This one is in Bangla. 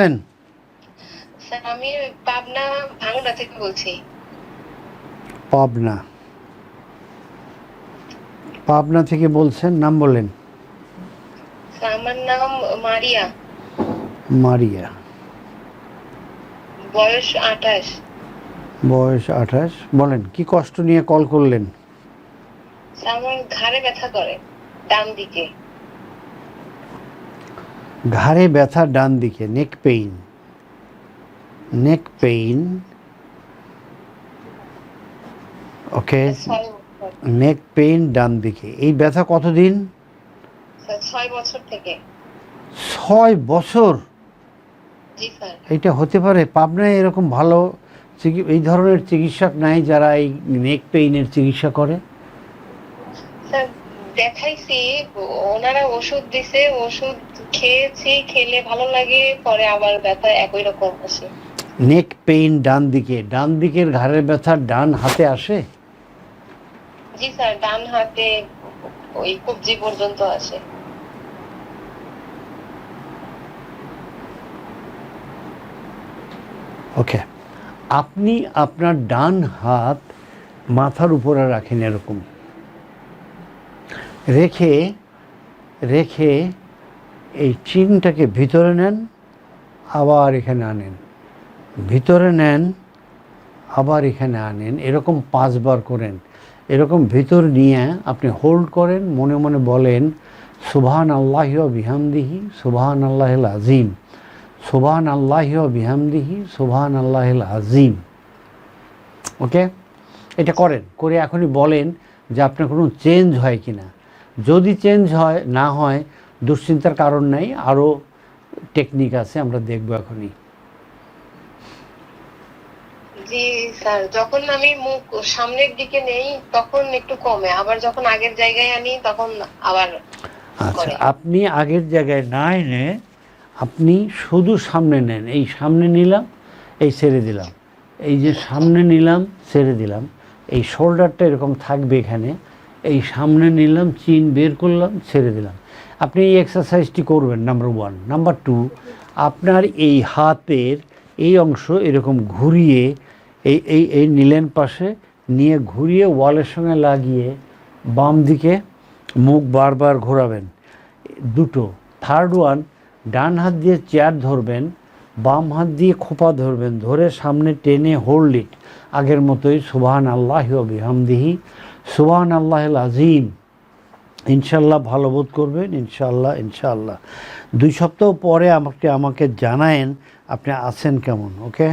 স্যার আমি পাবনা ভাঙ্গা থেকে বলছি। পাবনা। পাবনা থেকে বলছেন নাম বলেন। আমার নাম মারিয়া। মারিয়া। বয়স আঠাশ। বয়স আঠাশ। বলেন কি কষ্ট নিয়ে কল করলেন? আমার ঘাড়ে ব্যথা করে ডান দিকে। ঘাড়ে ব্যথা ডান দিকে neck pain neck pain okay neck pain ডান দিকে। এই ব্যথা কতদিন? ছয় বছর থেকে। ছয় বছর? এইটা হতে পারে। পাবনায় এরকম ভালো এই ধরনের চিকিৎসক নাই যারা এই নেক পেইনের চিকিৎসা করে? দেখাইছি ওনারা ওষুধ দিছে ওষুধ খেয়েছি খেলে ভালো লাগে পরে আবার ব্যথা একই রকম আসে। নেক পেইন ডান দিকে ডান দিকের ঘাড়ের ব্যথা ডান হাতে আসে? জি স্যার ডান হাতে ওই কবজি পর্যন্ত আসে। ওকে আপনি আপনার ডান হাত মাথার উপরে রাখেন এরকম। রেখে রেখে এই চিনটাকে ভিতরে নেন, আবার এখানে আনেন। ভিতরে নেন, আবার এখানে আনেন। এরকম পাঁচবার করেন। এরকম ভিতর নিয়ে আপনি হোল্ড করেন, মনে মনে বলেন সুবহান আল্লাহ বিহামদিহি সুবহান আল্লাহ আজিম সুবহান আল্লাহ বিহামদিহি সুবহান আল্লাহ আজিম ওকে? এটা করেন। করে এখনই বলেন যে আপনার কোনো চেঞ্জ হয় কি না যদি চেঞ্জ হয় না হয় দুশ্চিন্তার কারণ নেই আরও টেকনিক আছে আমরা দেখব এখনই। জি স্যার যখন আমি মুখ সামনের দিকে নেই তখন একটু কমে। আবার যখন আগের জায়গায় আনি তখন আবার আচ্ছা আপনি আগের জায়গায় না এনে আপনি শুধু সামনে নেন। এই সামনে নিলাম এই ছেড়ে দিলাম। এই যে সামনে নিলাম ছেড়ে দিলাম। এই শোল্ডারটা এরকম থাকবে এখানে। এই সামনে নিলাম, চিন বের করলাম, ছেড়ে দিলাম। আপনি এই এক্সারসাইজটি করবেন নাম্বার ওয়ান নাম্বার টু আপনার এই হাতের এই অংশ এরকম ঘুরিয়ে, এই এই এই নিলেন পাশে, নিয়ে ঘুরিয়ে ওয়ালের সঙ্গে লাগিয়ে বাম দিকে মুখ বারবার ঘোরাবেন। দুটো। থার্ড ওয়ান ডান হাত দিয়ে চেয়ার ধরবেন, বাম হাত দিয়ে খোপা ধরবেন, ধরে সামনে টেনে হোল্ড ইট আগের মতোই সুবাহান আল্লাহ বিহামদিহি। সুবাহান আল্লাহ আজিম ইনশাল্লাহ ভালো বোধ করবেন ইনশাল্লাহ ইনশাল্লাহ দুই সপ্তাহ পরে আমাকে আমাকে জানায়েন আপনি আছেন কেমন, ওকে?